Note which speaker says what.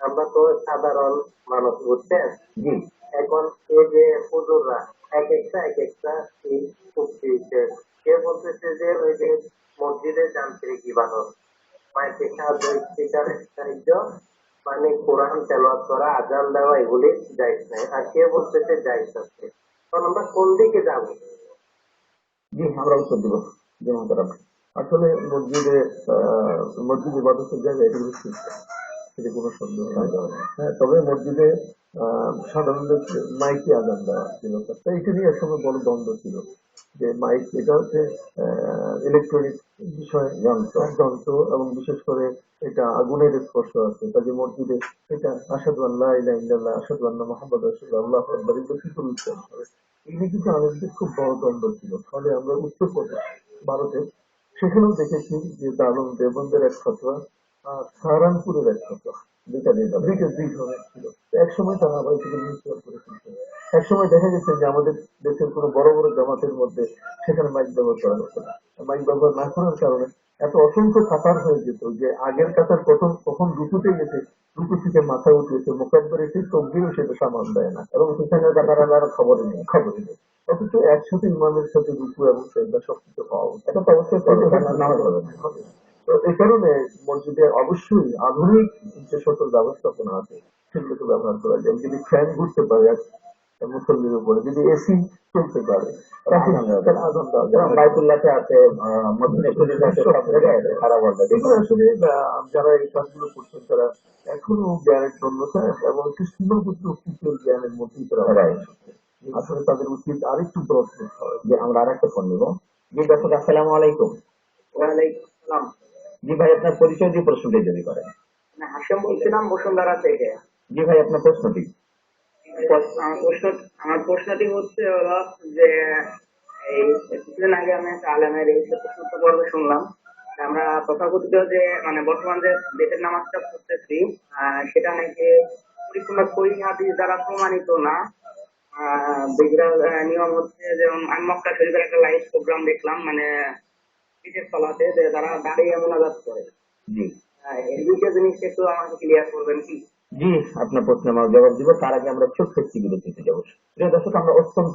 Speaker 1: আমরা তো সাধারণ মানুষ বুঝছেন এখন এই যে হুজুররা এক একটা এক একটা কে বলতেছে যে ওই যে মসজিদে যান্ত্রিক ইবাদত মানে কোরআন তেলাওয়াত করা আজান দেওয়া এগুলি যাইজ নাই আর কে বলতেছে যাইজ আছে তখন আমরা কোন দিকে যাব
Speaker 2: জি, আমরা উত্তর দিব। যেমন করার আসলে মসজিদে আহ, মসজিদ ইবাদতের জায়গা এটা হচ্ছে শিক্ষা। এতে কোনো সন্দেহ নাই। হ্যাঁ তবে মসজিদে সাধারণত মাইকে আজান দেওয়া ছিল। তো এইটা নিয়ে একসময় বড় দ্বন্দ্ব ছিল যে মাইক এটা হচ্ছে ইলেকট্রনিক বিষয় যন্ত্র। যন্ত্র এবং বিশেষ করে এটা আগুনের স্পর্শ আছে। কাজে মসজিদে এটা আসাদু আল্লাহ ইলাহা ইল্লাল্লাহ আসাদু আন্না মুহাম্মদ রাসূলুল্লাহ আল্লাহু আকবার এগুলো কি করে উচ্চারণ করে। নিয়ে কিন্তু আমাদের খুব বড় দ্বন্দ্ব ছিল। ফলে আমরা উত্তরপ্রদেশ ভারতে সেখানেও দেখেছি যে দারুণ দেবন্দের এক ফতোয়া আর সাহারানপুরের এক ফতোয়া দুইটা দুই ধরনের ছিল। এক সময় তারা আবার থেকে করে ফেলছে এক সময় দেখা গেছে যে আমাদের দেশের কোনো বড় বড় জামাতের মধ্যে সেখানে মাইক ব্যবহার করা হতো না। মাইক ব্যবহার না করার কারণে এত অসংখ্য কাতার হয়ে যেত যে আগের কাতার কখন কখন রুকুতে গেছে রুকু থেকে মাথা উঠিয়েছে মোকাব্বার এসে তকবিরও সেটা সামাল দেয় না। এবং সেখানে কাতার আর খবরই নেই খবরই নেই। অথচ একসাথে ইমামের সাথে রুকু এবং সেটা সবকিছু পাওয়া। এটা তো অবশ্যই। তো এই কারণে মসজিদে অবশ্যই আধুনিক যে সকল ব্যবস্থাপনা আছে সেগুলোকে ব্যবহার করা যায় যদি ফ্যান ঘুরতে পারে মুসল্লির উপরে যদি এসি চলতে পারে আজান দেওয়া যায়।
Speaker 1: বাইতুল্লাহতে আছে
Speaker 2: আসলে যারা এই কাজগুলো করছেন তারা এখনও জ্ঞানের শূন্যতা এবং একটু কুকুর জ্ঞানের মধ্যেই তারা. আসলে তাদের উচিত ব্রড হতে
Speaker 1: যে আমরা আরেকটা ফোন নিব। জি দর্শক আসসালামু আলাইকুম।
Speaker 3: ওয়ালাইকুম আসসালাম।
Speaker 1: জি ভাই আপনার পরিচয় দিয়ে প্রশ্নটি যদি করেন।
Speaker 3: হাসেম বলছিলাম বসুন্ধরা থেকে।
Speaker 1: জি ভাই আপনার প্রশ্নটি।
Speaker 3: প্রশ্ন- আমার প্রশ্নটি হচ্ছে হলো যে এই কিছুদিন আগে আমি একটা আলেমের এই প্রশ্ন পর্ব শুনলাম। আমরা তথাকথিত যে মানে বর্তমান যে বেতের নামাজটা আহ, সেটা নাকি পরিপূর্ণ সহি হাদিস দ্বারা প্রমাণিত না? নিয়ম হচ্ছে যেমন আমি মক্কা শরীফের একটা লাইভ প্রোগ্রাম দেখলাম মানে বিশেষ তলাতে যে তারা দাঁড়িয়ে মোনাজাত করে।
Speaker 1: জি।
Speaker 3: এই দুইটা জিনিস একটু আমাকে ক্লিয়ার করবেন কি?
Speaker 1: জি আপনার প্রশ্নের আমার জবাব দিব। তার আগে আমরা ছোট্ট একটি বিরতিতে যাব। দর্শক আমরা অত্যন্ত